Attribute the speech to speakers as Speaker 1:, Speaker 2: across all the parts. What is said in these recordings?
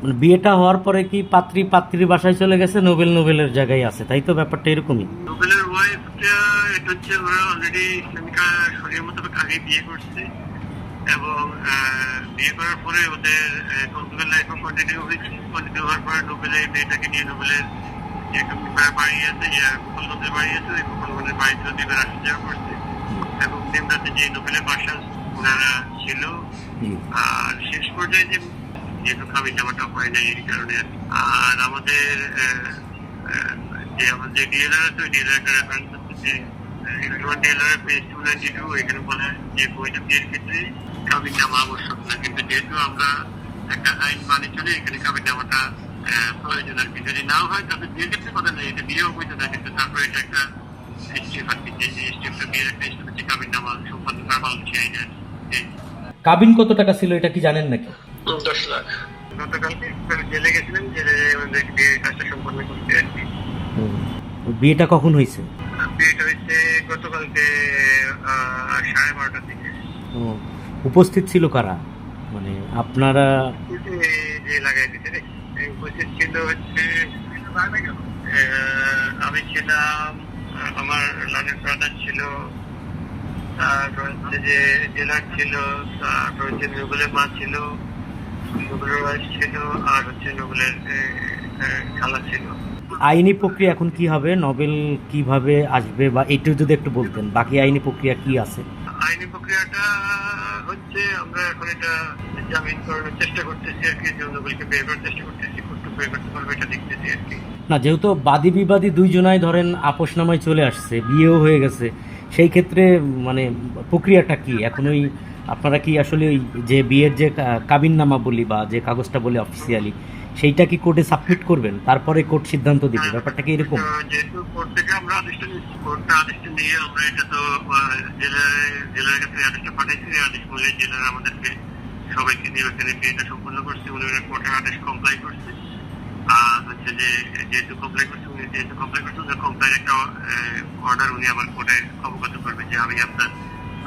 Speaker 1: মানে বিয়েটা হওয়ার পরে কি পাত্রী পাত্রীর বাসায় চলে গেছে? নোবেল নোবেলের জায়গায় আছে। তাই তো ব্যাপারটা এরকমই।
Speaker 2: নোবেলের ওয়াইফটা এটা হচ্ছে ওরা অলরেডি ইসলামিকা শরীর মোতাবেক আগে বিয়ে করছে এবং বিয়ে করার পরে ওদের লাইফও কন্টিনিউ হয়েছে। কন্টিনিউ হওয়ার পরে মেয়েটাকে নিয়ে নোবেলের যে কম্পিউটার বাড়ি আছে যে গোপালগঞ্জের বাড়ি আছে ওই গোপালগঞ্জের বাড়িতে ওদের আসা যাওয়া করছে। এবং নিমরাতে যে নোবেলের বাসা ওনারা ছিল। আর শেষ পর্যায়ে যে যেহেতু জামাটা হয় এই কারণে আর আমাদের আহ, আহ, যে ডিএলআর আছে ওই ডিএলআর একটা যে চলে এখানে প্রয়োজন আর কি। যদি হয় ক্ষেত্রে কথা নেই। এটা কিন্তু তারপরে এটা একটা যে বিয়ের একটা হচ্ছে কাবিন
Speaker 1: কত টাকা ছিল এটা কি জানেন নাকি?
Speaker 2: দশ লাখ জেলে গেছিলেন জেলে কাজটা সম্পন্ন করতে আর কি।
Speaker 1: বিয়েটা কখন হয়েছে?
Speaker 2: বিয়েটা হচ্ছে গতকালকে আহ, সাড়ে বারোটার দিকে।
Speaker 1: ও, উপস্থিত ছিল কারা? মানে আপনারা
Speaker 2: যে লাগাই দিতে উপস্থিত ছিল হচ্ছে আহ, আমি ছিলাম আমার লালের ব্রাদার ছিল তারপর হচ্ছে যে জেলার ছিল তারপর হচ্ছে মা ছিল নোবেলের ওয়াইফ ছিল আর হচ্ছে নোবেলের আহ, আহ, খালা ছিল।
Speaker 1: আইনি প্রক্রিয়া এখন কি হবে? নোবেল কীভাবে আসবে? বা এইটু যদি একটু বলতেন বাকি আইনি প্রক্রিয়া কি আছে?
Speaker 2: আইনি প্রক্রিয়াটা হচ্ছে আমরা এখন এটা জামিন করানোর চেষ্টা করতেছি আর কি নোবেলকে বের করার চেষ্টা করতেছি বের করতে পারবে এটা দেখতেছি আর কি।
Speaker 1: না যেহেতু বাদী বিবাদী দুইজনাই ধরেন আপোষনামায় চলে আসছে বিয়েও হয়ে গেছে সেই ক্ষেত্রে মানে প্রক্রিয়াটা কি? এখন ওই আপনারা কি আসলে ওই যে বিয়ের যে কাবিন নামা বলি বা যে কাগজটা বলি অফিসিয়ালি সেইটা কি কোর্টে সাবমিট করবেন? তারপরে কোর্ট সিদ্ধান্ত দিবে। ব্যাপারটা কি এরকম?
Speaker 2: যেহেতু আমরা আদেশটা আমরা জেলার আমাদেরকে সবাইকে নিয়ে সম্পন্ন উনি কোর্টের কমপ্লাই করছে। হচ্ছে যে, যেহেতু কমপ্লাই করছে যেহেতু কমপ্লাই করছে একটা অর্ডার উনি আবার কোর্টে অবগত করবে যে আমি আপনার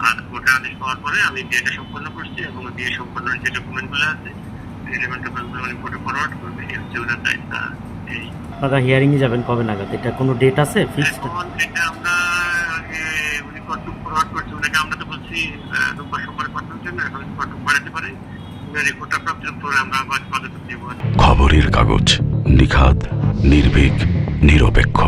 Speaker 2: আর কোর্টের আদেশ পাওয়ার পরে আমি বিয়েটা সম্পন্ন করছি এবং বিয়ে সম্পন্নের যে ডকুমেন্টগুলো আছে রিলেভেন্ট ডকুমেন্টগুলো উনি কোর্টে ফরওয়ার্ড করবে এই হচ্ছে ওনার দায়িত্ব। আর এই
Speaker 1: আপনারা হিয়ারিংয়ে যাবেন কবে নাগাদ? এটা কোনো ডেট আছে ফিক্সড
Speaker 2: এখন এটা আমরা আগে উনি ফরওয়ার্ড করছে ওনাকে আমরা তো বলছি আহ, রোববার সোমবার পাঠানোর জন্য এখন কটুক বাড়াতে পারে রিপোর্টটা প্রাপ্তির পরে আমরা আবার পদক্ষেপ নেব।
Speaker 3: খবরের কাগজ নিখাদ নির্ভীক নিরপেক্ষ।